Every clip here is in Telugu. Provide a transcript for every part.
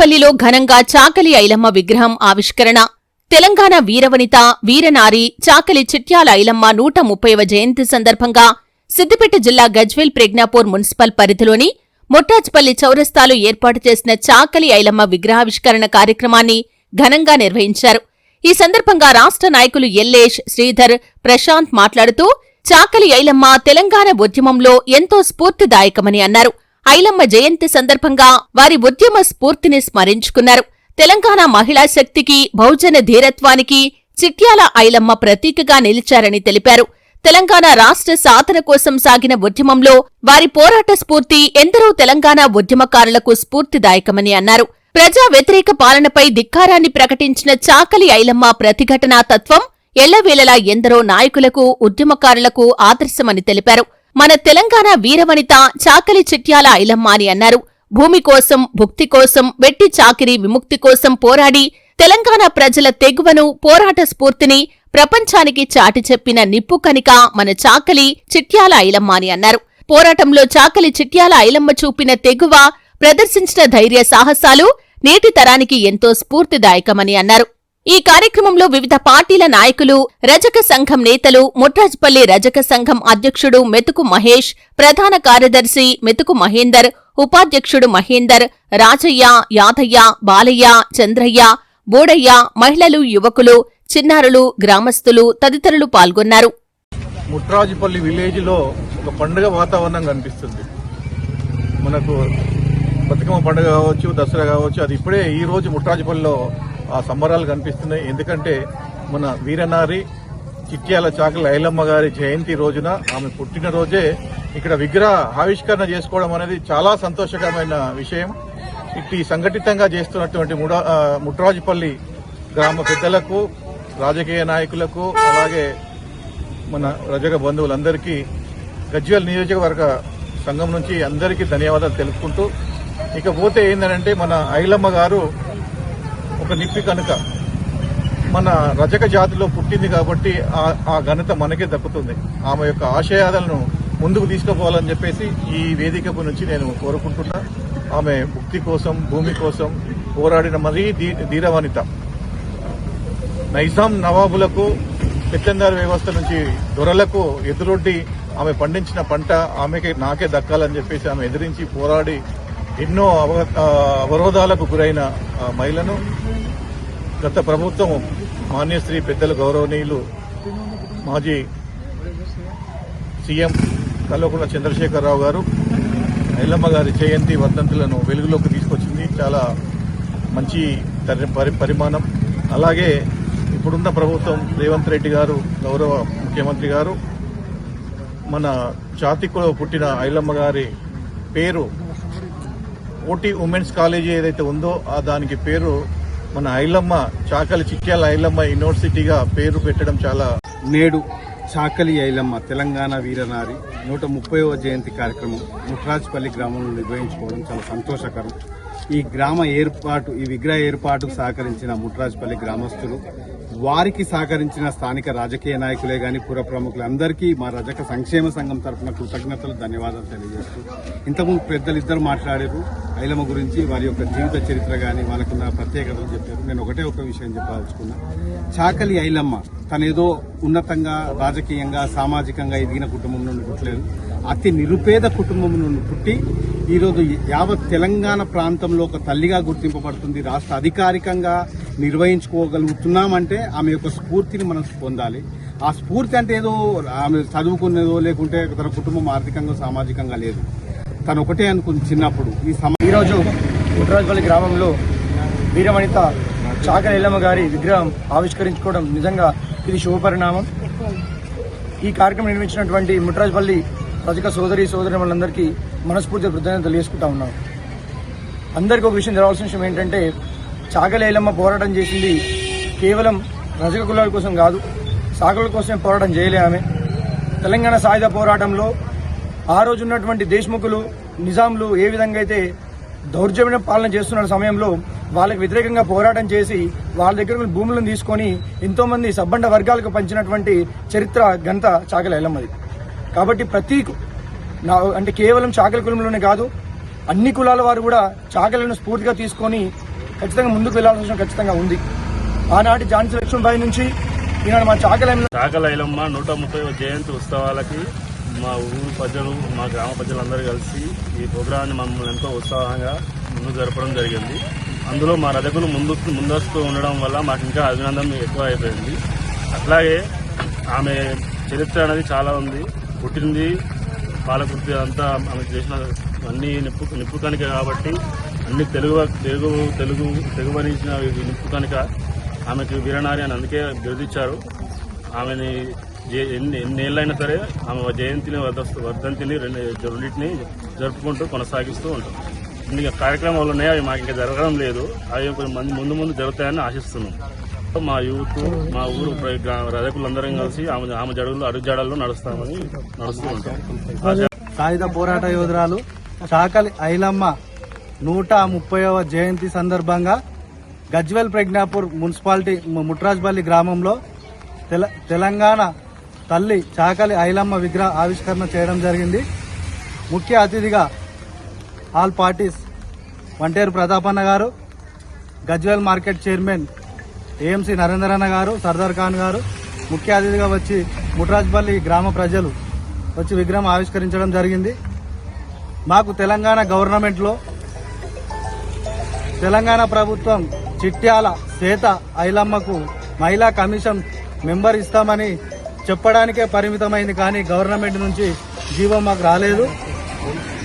తాడేపల్లిలో ఘనంగా చాకలి ఐలమ్మ విగ్రహం ఆవిష్కరణ. తెలంగాణ వీరవనిత వీరనారి చాకలి చిట్యాల ఐలమ్మ నూట ముప్పైవ జయంతి సందర్భంగా సిద్దిపేట జిల్లా గజ్వేల్ ప్రజ్ఞాపూర్ మున్సిపల్ పరిధిలోని మొట్టాజ్పల్లి చౌరస్తాలో ఏర్పాటు చేసిన చాకలి ఐలమ్మ విగ్రహావిష్కరణ కార్యక్రమాన్ని ఘనంగా నిర్వహించారు. ఈ సందర్భంగా రాష్ట్ర నాయకులు ఎల్లేష్ శ్రీధర్ ప్రశాంత్ మాట్లాడుతూ చాకలి ఐలమ్మ తెలంగాణ ఉద్యమంలో ఎంతో స్ఫూర్తిదాయకమని అన్నారు. ఐలమ్మ జయంతి సందర్భంగా వారి ఉద్యమ స్ఫూర్తిని స్మరించుకున్నారు. తెలంగాణ మహిళా శక్తికి బహుజన ధీరత్వానికి చిట్యాల ఐలమ్మ ప్రతీకగా నిలిచారని తెలిపారు. తెలంగాణ రాష్ట్ర సాధన కోసం సాగిన ఉద్యమంలో వారి పోరాట స్ఫూర్తి ఎందరో తెలంగాణ ఉద్యమకారులకు స్ఫూర్తిదాయకమని అన్నారు. ప్రజా వ్యతిరేక పాలనపై ధిక్కారాన్ని ప్రకటించిన చాకలి ఐలమ్మ ప్రతిఘటనా తత్వం ఎల్లవేళలా ఎందరో నాయకులకు ఉద్యమకారులకు ఆదర్శమని తెలిపారు. మన తెలంగాణ వీరవనిత చాకలి చిట్యాల ఐలమ్మ అని అన్నారు. భూమి కోసం భుక్తి కోసం వెట్టి చాకిరి విముక్తి కోసం పోరాడి తెలంగాణ ప్రజల తెగువను పోరాట స్ఫూర్తిని ప్రపంచానికి చాటి చెప్పిన నిప్పు కనిక మన చాకలి చిట్యాల ఐలమ్మ అని అన్నారు. పోరాటంలో చాకలి చిట్యాల ఐలమ్మ చూపిన తెగువ ప్రదర్శించిన ధైర్య సాహసాలు నేటి తరానికి ఎంతో స్ఫూర్తిదాయకమని అన్నారు. ఈ కార్యక్రమంలో వివిధ పార్టీల నాయకులు రజక సంఘం నేతలు ముట్రాజ్పల్లి రజక సంఘం అధ్యక్షుడు మెతుకు మహేష్ ప్రధాన కార్యదర్శి మెతుకు మహేందర్ ఉపాధ్యక్షుడు మహేందర్ రాజయ్య యాదయ్య బాలయ్య చంద్రయ్య బోడయ్య మహిళలు యువకులు చిన్నారులు గ్రామస్తులు తదితరులు పాల్గొన్నారు. ముట్రాజుపల్లి విలేజ్లో ఒక పండుగ వాతావరణం కనిపిస్తుంది. మనకు బతుకమ్మ పండుగ కావచ్చు దసరా కావచ్చు అది ఇప్పుడే ఈ రోజు ముట్రాజుపల్లిలో ఆ సంబరాలు కనిపిస్తున్నాయి. ఎందుకంటే మన వీరనారి చిట్యాల చాకల ఐలమ్మ గారి జయంతి రోజున ఆమె పుట్టినరోజే ఇక్కడ విగ్రహ ఆవిష్కరణ చేసుకోవడం అనేది చాలా సంతోషకరమైన విషయం. ఇట్టి సంఘటితంగా చేస్తున్నటువంటి ముడా- ముట్రాజుపల్లి గ్రామ పెద్దలకు రాజకీయ నాయకులకు అలాగే మన రజక బంధువులందరికీ గజ్వేల్ నియోజకవర్గ సంఘం నుంచి అందరికీ ధన్యవాదాలు తెలుపుకుంటూ ఇకపోతే ఏంటంటే మన ఐలమ్మ గారు ఒక నిప్పి కనుక మన రజక జాతిలో పుట్టింది కాబట్టి ఆ- ఆ ఘనత మనకే దక్కుతుంది. ఆమె యొక్క ఆశయాలను ముందుకు తీసుకుపోవాలని చెప్పేసి ఈ వేదిక నుంచి నేను కోరుకుంటున్నా. ఆమె ముక్తి కోసం భూమి కోసం పోరాడిన మరీ ధీరవనిత. నైజాం నవాబులకు పెత్తందారు వ్యవస్థ నుంచి దొరలకు ఎదురొడ్డి ఆమె పండించిన పంట ఆమెకి నాకే దక్కాలని చెప్పేసి ఆమె ఎదిరించి పోరాడి ఎన్నో అవరోధాలకు గురైన మహిళను గత ప్రభుత్వం మాన్యశ్రీ పెద్దల గౌరవనీయులు మాజీ సీఎం కల్వకుంట్ల చంద్రశేఖరరావు గారు ఐలమ్మ గారి జయంతి వర్ధంతులను వెలుగులోకి తీసుకొచ్చింది. చాలా మంచి పరి- పరిమాణం. అలాగే ఇప్పుడున్న ప్రభుత్వం రేవంత్ రెడ్డి గారు గౌరవ ముఖ్యమంత్రి గారు మన జాతిలో పుట్టిన ఐలమ్మ గారి పేరు ఓటీ ఉమెన్స్ కాలేజీ ఏదైతే ఉందో ఆ దానికి పేరు మన ఐలమ్మ చాకలి చిట్యాల ఐలమ్మ యూనివర్సిటీగా పేరు పెట్టడం చాలా నేడు చాకలి ఐలమ్మ తెలంగాణ వీరనారి నూట ముప్పైవ జయంతి కార్యక్రమం ముట్రాజ్పల్లి గ్రామంలో నిర్వహించుకోవడం చాలా సంతోషకరం. ఈ గ్రామ ఏర్పాటు ఈ విగ్రహ ఏర్పాటుకు సహకరించిన ముట్రాజ్పల్లి గ్రామస్తులు వారికి సహకరించిన స్థానిక రాజకీయ నాయకులే గాని పుర ప్రముఖులు అందరికీ మా రజక సంక్షేమ సంఘం తరఫున కృతజ్ఞతలు ధన్యవాదాలు తెలియజేస్తూ ఇంతకుముందు పెద్దలు ఇద్దరు మాట్లాడారు. ఐలమ్మ గురించి వారి యొక్క జీవిత చరిత్ర కానీ వాళ్ళకున్న ప్రత్యేకతలు చెప్పారు. నేను ఒకటే ఒక విషయం చెప్పదలుచుకున్నా. చాకలి ఐలమ్మ తనేదో ఉన్నతంగా రాజకీయంగా సామాజికంగా ఎదిగిన కుటుంబం నుండి పుట్టలేదు. అతి నిరుపేద కుటుంబం నుండి పుట్టి ఈరోజు యావత్ తెలంగాణ ప్రాంతంలో ఒక తల్లిగా గుర్తింపబడుతుంది. రాష్ట్ర అధికారికంగా నిర్వహించుకోగలుగుతున్నామంటే ఆమె యొక్క స్ఫూర్తిని మనం పొందాలి. ఆ స్ఫూర్తి అంటే ఏదో ఆమె చదువుకునేదో లేకుంటే తన కుటుంబం ఆర్థికంగా సామాజికంగా లేదు. తను ఒకటే అనుకుంది చిన్నప్పుడు. ఈ సమ ఈరోజు ఉట్రాజ్పల్లి గ్రామంలో వీరవనిత చాకలి ఎల్లమ్మ గారి విగ్రహం ఆవిష్కరించుకోవడం నిజంగా ఇది శుభపరిణామం. ఈ కార్యక్రమం నిర్మించినటువంటి ముట్రాజపల్లి రజక సోదరి సోదరి వాళ్ళందరికీ మనస్ఫూర్తిగా కృతజ్ఞతలు తెలియజేసుకుంటా ఉన్నాం. అందరికీ ఒక విషయం తెలవాల్సిన విషయం ఏంటంటే చాగలేలమ్మ పోరాటం చేసింది కేవలం రజక కులాల కోసం కాదు సాగుల కోసమే పోరాటం చేయలే ఆమె. తెలంగాణ సాయుధ పోరాటంలో ఆ రోజు ఉన్నటువంటి దేశ్ముఖులు నిజాంలు ఏ విధంగా అయితే దౌర్జన్య పాలన చేస్తున్న సమయంలో వాళ్ళకి వ్యతిరేకంగా పోరాటం చేసి వాళ్ళ దగ్గర భూములను తీసుకొని ఎంతోమంది సబ్బండ వర్గాలకు పంచినటువంటి చరిత్ర గంత చాకలి ఎల్లమ్మది కాబట్టి ప్రతి నా అంటే కేవలం చాకలి కులంలోనే కాదు అన్ని కులాల వారు కూడా చాకలను స్ఫూర్తిగా తీసుకొని ఖచ్చితంగా ముందుకు వెళ్ళాల్సిన అవసరం ఖచ్చితంగా ఉంది. ఆనాటి ఝాన్సీ లక్ష్మీబాయి నుంచి ఈనాడు మా చాకలి చాకలైలమ్మ నూట ముప్పై జయంతి ఉత్సవాలకి మా ఊరు ప్రజలు మా గ్రామ ప్రజలందరూ కలిసి ఈ ప్రోగ్రాన్ని మమ్మల్ని ఎంతో ఉత్సాహంగా ముందు జరపడం జరిగింది. అందులో మా రథకులు ముందు ముందస్తు ఉండడం వల్ల మాకు ఇంకా అభినందన ఎక్కువ అయిపోయింది. అట్లాగే ఆమె చరిత్ర అనేది చాలా ఉంది. పుట్టింది. పాలకృతి అంతా ఆమె చేసిన అన్ని నిప్పు నిప్పు కనుక కాబట్టి అన్ని తెలుగు తెలుగు తెలుగు తెలుగు భరించిన నిప్పు కనుక ఆమెకి వీరనారి అని అందుకే బిరుదిచ్చారు. ఆమెని ఎన్ని ఎన్నేళ్ళైనా సరే ఆమె జయంతిని వర్ధస్తు- వర్ధంతిని రెండు రెండింటిని జరుపుకుంటూ కొనసాగిస్తూ ఉంటాం. ఇన్ని కార్యక్రమాలు ఉన్నాయి? అవి మాకు ఇంకా జరగడం లేదు. అవి కొన్ని మంది ముందు ముందు జరుగుతాయని ఆశిస్తున్నాం. మా యూత్ మా ఊరు ప్ర- రజకులందరం కలిసి ఆమె ఆమె జడులు అడుగు జడల్లో నడుస్తామని నడుస్తూ ఉంటాం. సాయుధ పోరాట యోధురాలు చాకలి ఐలమ్మ నూట ముప్పైవ జయంతి సందర్భంగా గజ్వెల్ ప్రజ్ఞాపూర్ మున్సిపాలిటీ ము- ముట్రాజ్పల్లి గ్రామంలో తెల తెలంగాణ తల్లి చాకలి ఐలమ్మ విగ్రహ ఆవిష్కరణ చేయడం జరిగింది. ముఖ్య అతిథిగా all parties Vanteru Prathapanna garu Gajwel market chairman AMC Narender anna garu Sardar Khan గారు ముఖ్య అతిథిగా వచ్చి ముట్రాజ్పల్లి గ్రామ ప్రజలు వచ్చి విగ్రహం ఆవిష్కరించడం జరిగింది. మాకు తెలంగాణ గవర్నమెంట్లో తెలంగాణ ప్రభుత్వం చిట్యాల శ్వేత ఐలమ్మకు మహిళా కమిషన్ మెంబర్ ఇస్తామని చెప్పడానికే పరిమితమైంది కానీ గవర్నమెంట్ నుంచి జీవం మాకు రాలేదు.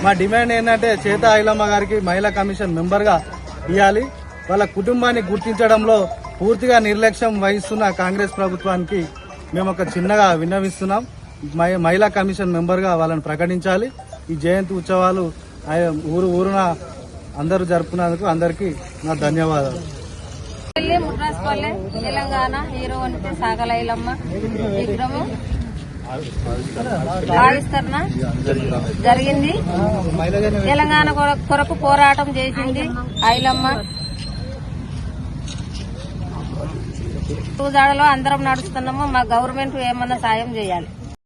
మా డిమాండ్ ఏంటంటే చేత ఐలమ్మ గారికి మహిళా కమిషన్ మెంబర్గా ఇవ్వాలి. వాళ్ళ కుటుంబాన్ని గుర్తించడంలో పూర్తిగా నిర్లక్ష్యం వహిస్తున్న కాంగ్రెస్ ప్రభుత్వానికి మేము ఒక చిన్నగా విన్నవిస్తున్నాం. మహిళా కమిషన్ మెంబర్గా వాళ్ళని ప్రకటించాలి. ఈ జయంతి ఉత్సవాలు ఊరు ఊరున అందరూ జరుపుకున్నందుకు అందరికీ నా ధన్యవాదాలు. తెలంగాణ హీరో అంటే సాగలైలమ్మ విగ్రహం. జరిగింది. తెలంగాణ కొరకు పోరాటం చేసింది ఐలమ్మ. పూజాడలో అందరం నడుస్తున్నాము మా గవర్నమెంట్ ఏమన్నా సాయం చేయాలి.